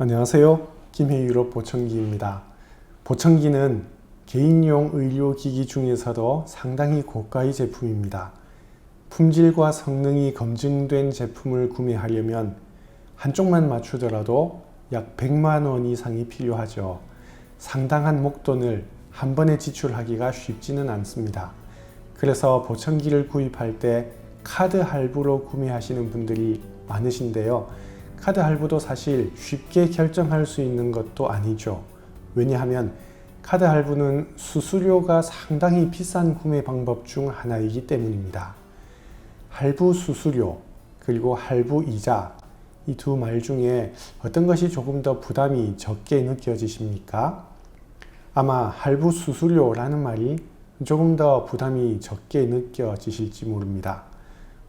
안녕하세요. 김해 유럽 보청기입니다. 보청기는 개인용 의료기기 중에서도 상당히 고가의 제품입니다. 품질과 성능이 검증된 제품을 구매하려면 한쪽만 맞추더라도 약 100만 원 이상이 필요하죠. 상당한 목돈을 한 번에 지출하기가 쉽지는 않습니다. 그래서 보청기를 구입할 때 카드 할부로 구매하시는 분들이 많으신데요. 카드 할부도 사실 쉽게 결정할 수 있는 것도 아니죠. 왜냐하면 카드 할부는 수수료가 상당히 비싼 구매 방법 중 하나이기 때문입니다. 할부 수수료 그리고 할부 이자 이 두 말 중에 어떤 것이 조금 더 부담이 적게 느껴지십니까? 아마 할부 수수료라는 말이 조금 더 부담이 적게 느껴지실지 모릅니다.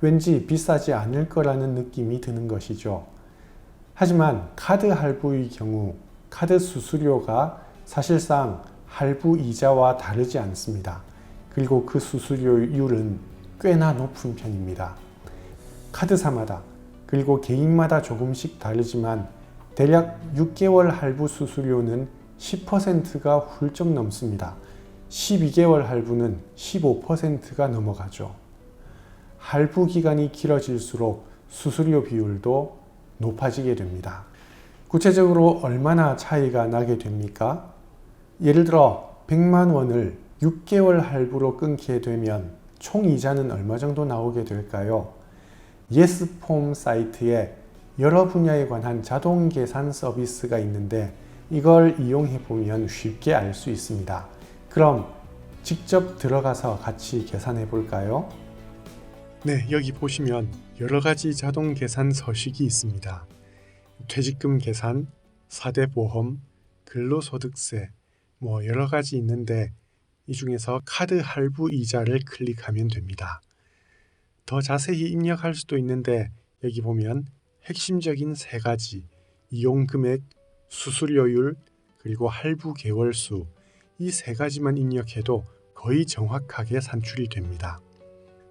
왠지 비싸지 않을 거라는 느낌이 드는 것이죠. 하지만 카드 할부의 경우 카드 수수료가 사실상 할부 이자와 다르지 않습니다. 그리고 그 수수료율은 꽤나 높은 편입니다. 카드사마다 그리고 개인마다 조금씩 다르지만 대략 6개월 할부 수수료는 10%가 훌쩍 넘습니다. 12개월 할부는 15%가 넘어가죠. 할부 기간이 길어질수록 수수료 비율도 높아지게 됩니다. 구체적으로 얼마나 차이가 나게 됩니까? 예를 들어 100만 원을 6개월 할부로 끊게 되면 총 이자는 얼마 정도 나오게 될까요? 예스폼 사이트에 여러 분야에 관한 자동 계산 서비스가 있는데 이걸 이용해 보면 쉽게 알 수 있습니다. 그럼 직접 들어가서 같이 계산해 볼까요? 네, 여기 보시면 여러 가지 자동 계산 서식이 있습니다. 퇴직금 계산, 4대 보험, 근로소득세, 뭐 여러 가지 있는데 이 중에서 카드 할부 이자를 클릭하면 됩니다. 더 자세히 입력할 수도 있는데 여기 보면 핵심적인 세 가지 이용 금액, 수수료율, 그리고 할부 개월 수 이 세 가지만 입력해도 거의 정확하게 산출이 됩니다.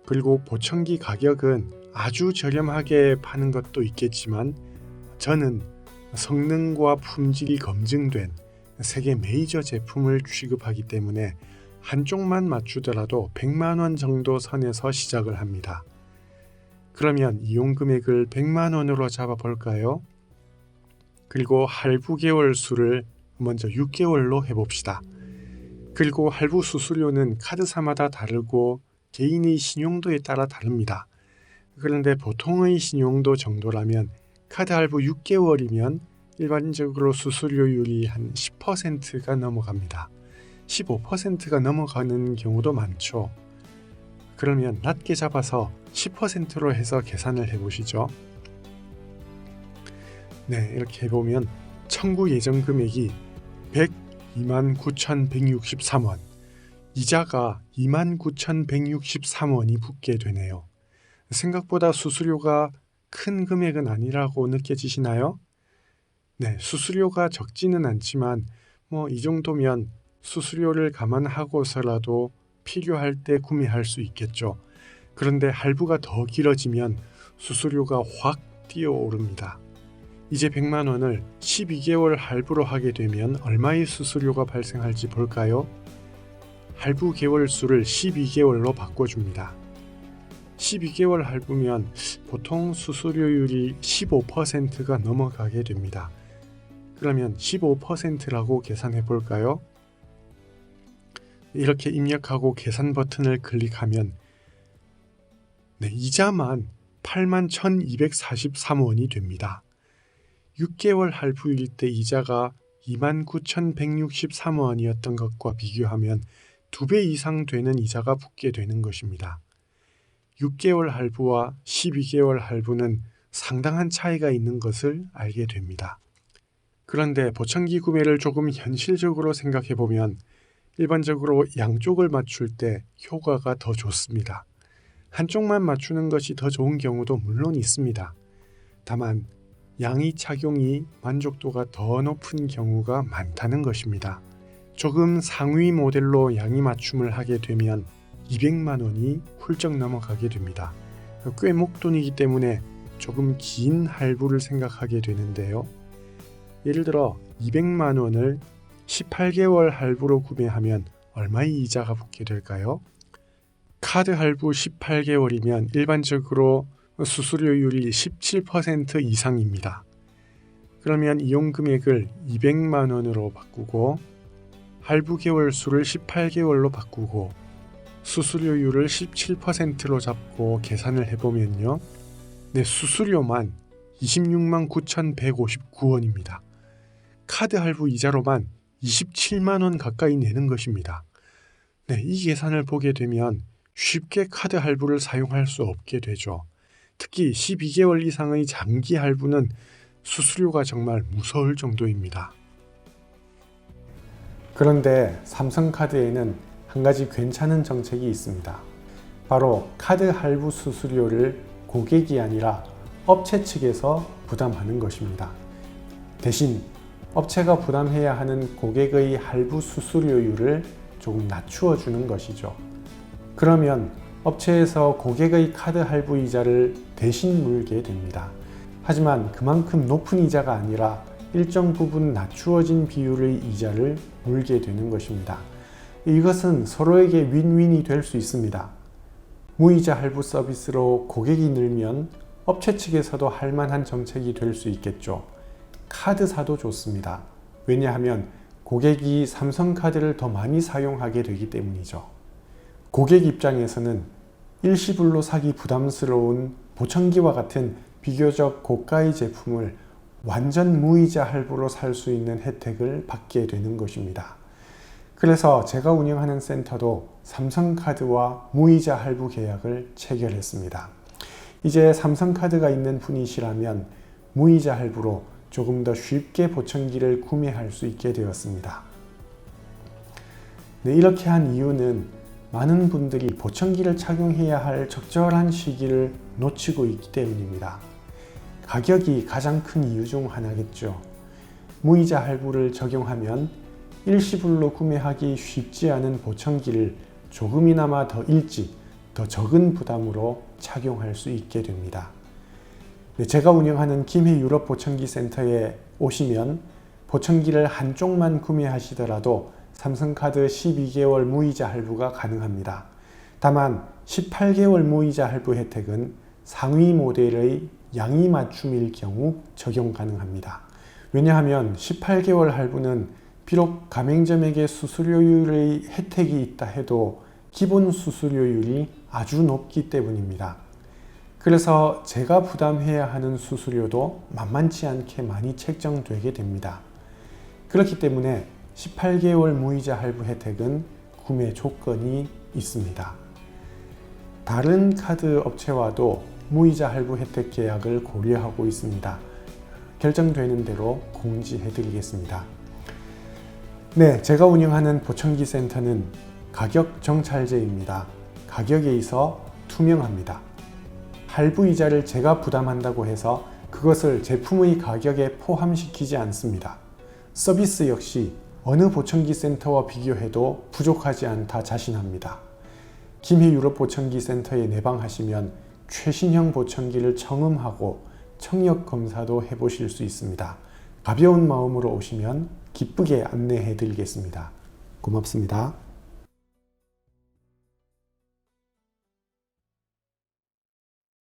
그리고 보청기 가격은 아주 저렴하게 파는 것도 있겠지만 저는 성능과 품질이 검증된 세계 메이저 제품을 취급하기 때문에 한쪽만 맞추더라도 100만 원 정도 선에서 시작을 합니다. 그러면 이용 금액을 100만 원으로 잡아 볼까요? 그리고 할부 개월 수를 먼저 6개월로 해봅시다. 그리고 할부 수수료는 카드사마다 다르고 개인의 신용도에 따라 다릅니다. 그런데 보통의 신용도 정도라면 카드 할부 6개월이면 일반적으로 수수료율이 한 10%가 넘어갑니다. 15%가 넘어가는 경우도 많죠. 그러면 낮게 잡아서 10%로 해서 계산을 해보시죠. 네, 이렇게 해보면 청구 예정 금액이 102만 9,163원, 이자가 2만 9,163원이 붙게 되네요. 생각보다 수수료가 큰 금액은 아니라고 느껴지시나요? 네, 수수료가 적지는 않지만 뭐 이 정도면 수수료를 감안하고서라도 필요할 때 구매할 수 있겠죠. 그런데 할부가 더 길어지면 수수료가 확 뛰어오릅니다. 이제 100만 원을 12개월 할부로 하게 되면 얼마의 수수료가 발생할지 볼까요? 할부 개월 수를 12개월로 바꿔줍니다. 12개월 할부면 보통 수수료율이 15%가 넘어가게 됩니다. 그러면 15%라고 계산해 볼까요? 이렇게 입력하고 계산 버튼을 클릭하면 네, 이자만 81,243원이 됩니다. 6개월 할부일 때 이자가 29,163원이었던 것과 비교하면 두 배 이상 되는 이자가 붙게 되는 것입니다. 6개월 할부와 12개월 할부는 상당한 차이가 있는 것을 알게 됩니다. 그런데 보청기 구매를 조금 현실적으로 생각해 보면 일반적으로 양쪽을 맞출 때 효과가 더 좋습니다. 한쪽만 맞추는 것이 더 좋은 경우도 물론 있습니다. 다만 양의 착용이 만족도가 더 높은 경우가 많다는 것입니다. 조금 상위 모델로 양이 맞춤을 하게 되면 200만 원이 훌쩍 넘어가게 됩니다. 꽤 목돈이기 때문에 조금 긴 할부를 생각하게 되는데요. 예를 들어 200만 원을 18개월 할부로 구매하면 얼마의 이자가 붙게 될까요? 카드 할부 18개월이면 일반적으로 수수료율이 17% 이상입니다. 그러면 이용 금액을 200만 원으로 바꾸고 할부 개월 수를 18개월로 바꾸고 수수료율을 17%로 잡고 계산을 해보면요. 내 수수료만 26만 9,159원입니다. 카드 할부 이자로만 27만 원 가까이 내는 것입니다. 네, 이 계산을 보게 되면 쉽게 카드 할부를 사용할 수 없게 되죠. 특히 12개월 이상의 장기 할부는 수수료가 정말 무서울 정도입니다. 그런데 삼성카드에는 한 가지 괜찮은 정책이 있습니다. 바로 카드 할부 수수료를 고객이 아니라 업체 측에서 부담하는 것입니다. 대신 업체가 부담해야 하는 고객의 할부 수수료율을 조금 낮추어 주는 것이죠. 그러면 업체에서 고객의 카드 할부 이자를 대신 물게 됩니다. 하지만 그만큼 높은 이자가 아니라 일정 부분 낮추어진 비율의 이자를 물게 되는 것입니다. 이것은 서로에게 윈윈이 될 수 있습니다. 무이자 할부 서비스로 고객이 늘면 업체 측에서도 할 만한 정책이 될 수 있겠죠. 카드사도 좋습니다. 왜냐하면 고객이 삼성카드를 더 많이 사용하게 되기 때문이죠. 고객 입장에서는 일시불로 사기 부담스러운 보청기와 같은 비교적 고가의 제품을 완전 무이자 할부로 살 수 있는 혜택을 받게 되는 것입니다. 그래서 제가 운영하는 센터도 삼성카드와 무이자 할부 계약을 체결했습니다. 이제 삼성카드가 있는 분이시라면 무이자 할부로 조금 더 쉽게 보청기를 구매할 수 있게 되었습니다. 네, 이렇게 한 이유는 많은 분들이 보청기를 착용해야 할 적절한 시기를 놓치고 있기 때문입니다. 가격이 가장 큰 이유 중 하나겠죠. 무이자 할부를 적용하면 일시불로 구매하기 쉽지 않은 보청기를 조금이나마 더 일찍, 더 적은 부담으로 착용할 수 있게 됩니다. 네, 제가 운영하는 김해 유럽 보청기 센터에 오시면 보청기를 한쪽만 구매하시더라도 삼성카드 12개월 무이자 할부가 가능합니다. 다만 18개월 무이자 할부 혜택은 상위 모델의 양이 맞춤일 경우 적용 가능합니다. 왜냐하면 18개월 할부는 비록 가맹점에게 수수료율의 혜택이 있다 해도 기본 수수료율이 아주 높기 때문입니다. 그래서 제가 부담해야 하는 수수료도 만만치 않게 많이 책정되게 됩니다. 그렇기 때문에 18개월 무이자 할부 혜택은 구매 조건이 있습니다. 다른 카드 업체와도 무이자 할부 혜택 계약을 고려하고 있습니다. 결정되는 대로 공지해 드리겠습니다. 네, 제가 운영하는 보청기 센터는 가격 정찰제입니다. 가격에 있어 투명합니다. 할부 이자를 제가 부담한다고 해서 그것을 제품의 가격에 포함시키지 않습니다. 서비스 역시 어느 보청기 센터와 비교해도 부족하지 않다 자신합니다. 김해 유럽 보청기 센터에 내방하시면 최신형 보청기를 청음하고 청력 검사도 해보실 수 있습니다. 가벼운 마음으로 오시면 기쁘게 안내해 드리겠습니다. 고맙습니다.